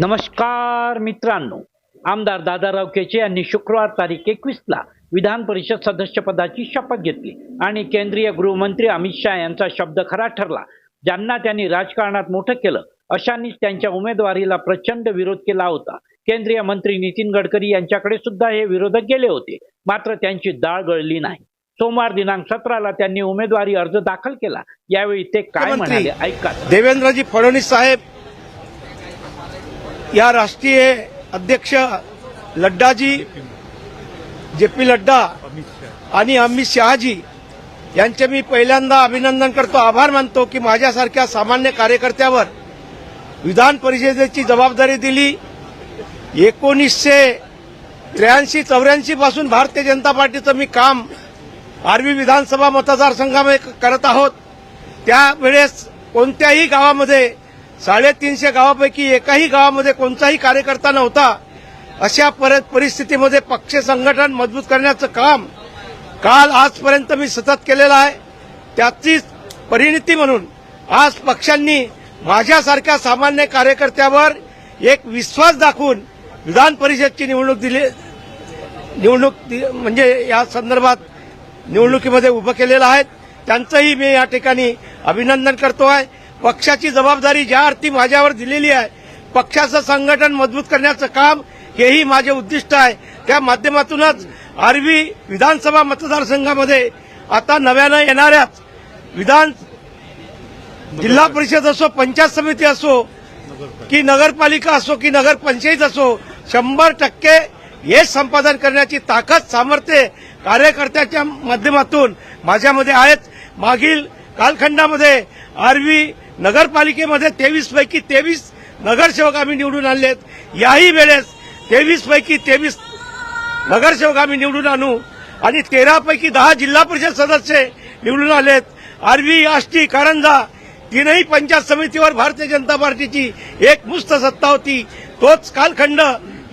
नमस्कार मित्रांनो. आमदार दादाराव केचे यांनी शुक्रवार तारीख एकवीसला विधान परिषद सदस्यपदाची शपथ घेतली आणि केंद्रीय गृहमंत्री अमित शहा यांचा शब्द खरा ठरला. ज्यांना त्यांनी राजकारणात मोठं केलं अशांनीच त्यांच्या उमेदवारीला प्रचंड विरोध केला होता. केंद्रीय मंत्री नितीन गडकरी यांच्याकडे सुद्धा हे विरोधक गेले होते. मात्र त्यांची दाळ गळली नाही. सोमवार दिनांक सतराला त्यांनी उमेदवारी अर्ज दाखल केला. यावेळी ते काय म्हणाले? ऐका. देवेंद्रजी फडणवीस साहेब या राष्ट्रीय अध्यक्ष लड्डाजी जे पी लड्डा आणि अमित शहाजी यांचे मी पहिल्यांदा अभिनंदन करतो आभार मानतो की माझ्यासारख्या सामान्य कार्यकर्त्यावर विधान परिषदेची जबाबदारी दिली. एकोणीसशे त्र्याऐंशी चौऱ्याऐंशी पासून भारतीय जनता पार्टीचं मी काम आर्वी विधानसभा मतदारसंघामध्ये करत आहोत. त्यावेळेस कोणत्याही गावामध्ये साडेतीनशे गावापैकी एकाही गावामध्ये कोणताही कार्यकर्ता नव्हता. अशा पर- परिस्थितीमध्ये पक्ष संघटन मजबूत करण्याचं काम काल आजपर्यंत मी सतत केलेलं आहे. त्याचीच परिणिती म्हणून आज पक्षांनी माझ्यासारख्या सामान्य कार्यकर्त्यावर एक विश्वास दाखवून विधान परिषदची निवडणूक दिली निवडणूक दि- म्हणजे या संदर्भात निवडणुकीमध्ये उभं केलेलं आहे. त्यांचंही मी या ठिकाणी अभिनंदन करतो आहे. पक्षाची जबाबदारी ज्या अर्थी माझ्यावर दिलेली आहे पक्षाचं संघटन मजबूत करण्याचं काम हेही माझे उद्दिष्ट आहे. त्या माध्यमातूनच आरवी विधानसभा मतदारसंघामध्ये आता नव्यानं येणाऱ्याच विधान जिल्हा परिषद असो पंचायत समिती असो की नगरपालिका असो की नगरपंचायत असो शंभर टक्के यश संपादन करण्याची ताकद सामर्थ्य कार्यकर्त्याच्या माध्यमातून माझ्यामध्ये आहेत. मागील कालखंडामध्ये आरवी नगरपालिकेमध्ये तेवीस पैकी तेवीस नगरसेवक आम्ही निवडून आणले आहेत. याही वेळेस तेवीस पैकी तेवीस नगरसेवक आम्ही निवडून आणू आणि तेरापैकी दहा जिल्हा परिषद सदस्य निवडून आलेत आरवी आष्टी कारंजा तीनही पंचायत समितीवर भारतीय जनता पार्टीची एक मुस्त सत्ता होती. तोच कालखंड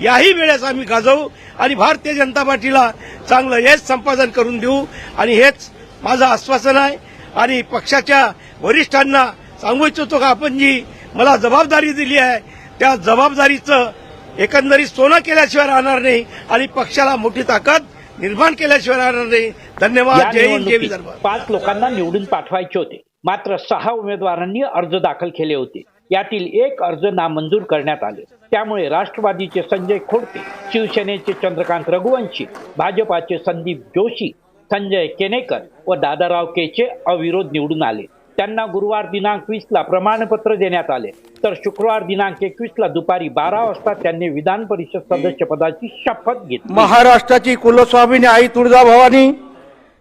याही वेळेस आम्ही गाजवू आणि भारतीय जनता पार्टीला चांगलं हेच संपादन करून देऊ. आणि हेच माझं आश्वासन आहे. आणि पक्षाच्या वरिष्ठांना सांगू इच्छितो का आपण जी मला जबाबदारी दिली आहे त्या जबाबदारीचं एकंदरीत सोनं केल्याशिवाय राहणार नाही आणि पक्षाला मोठी ताकद निर्माण केल्याशिवाय राहणार नाही. धन्यवाद. जय हिंद जय विदर्भ. पाच लोकांना निवडून पाठवायचे होते. मात्र सहा उमेदवारांनी अर्ज दाखल केले होते. यातील एक अर्ज नामंजूर करण्यात आले. त्यामुळे राष्ट्रवादीचे संजय खोडके शिवसेनेचे चंद्रकांत रघुवंशी भाजपाचे संदीप जोशी संजय केनेकर व दादाराव केचे अविरोध निवडून आले. त्यांना गुरुवार दिनांक वीसला प्रमाणपत्र देण्यात आले. तर शुक्रवार दिनांक एकवीसला दुपारी बारा वाजता त्यांनी विधान परिषद सदस्यपदाची शपथ घेतली. महाराष्ट्राची कुलस्वामिनी आई तुळजाभवानी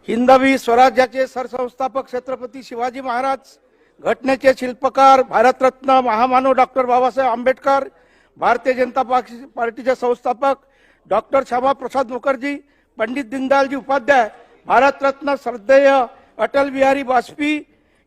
हिंदवी स्वराज्याचे सरसंस्थापक छत्रपती शिवाजी महाराज घटनेचे शिल्पकार भारतरत्न महामानव डॉक्टर बाबासाहेब आंबेडकर भारतीय जनता पार्टीचे संस्थापक डॉक्टर श्यामाप्रसाद मुखर्जी पंडित दीनदयालजी उपाध्याय भारतरत्न श्रद्धेय अटल बिहारी वाजपेयी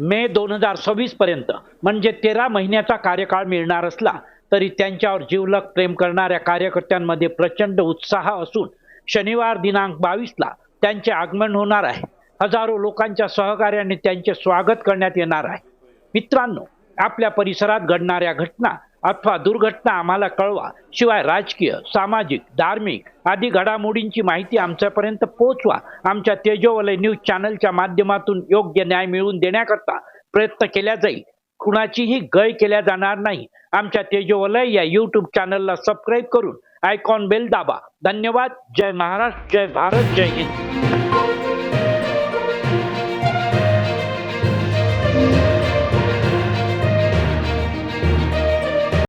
मे दोन हजार सव्वीस पर्यंत म्हणजे तेरा महिन्याचा कार्यकाळ मिळणार असला तरी त्यांच्यावर जीवलग प्रेम करणाऱ्या कार्यकर्त्यांमध्ये प्रचंड उत्साह असून शनिवार दिनांक बावीसला त्यांचे आगमन होणार आहे. हजारो लोकांच्या सहकार्याने त्यांचे स्वागत करण्यात येणार आहे. मित्रांनो आपल्या परिसरात घडणाऱ्या घटना अथवा दुर्घटना आम्हाला कळवा. शिवाय राजकीय सामाजिक धार्मिक आदी घडामोडींची माहिती आमच्यापर्यंत पोहोचवा. आमच्या तेजोवलय न्यूज चॅनलच्या माध्यमातून योग्य न्याय मिळवून देण्याकरता प्रयत्न केला जाईल. कुणाचीही गय केल्या जाणार नाही. आमच्या तेजोवलय या यूट्यूब चॅनलला सबस्क्राईब करून आयकॉन बेल दाबा. धन्यवाद. जय महाराष्ट्र. जय भारत. जय हिंद.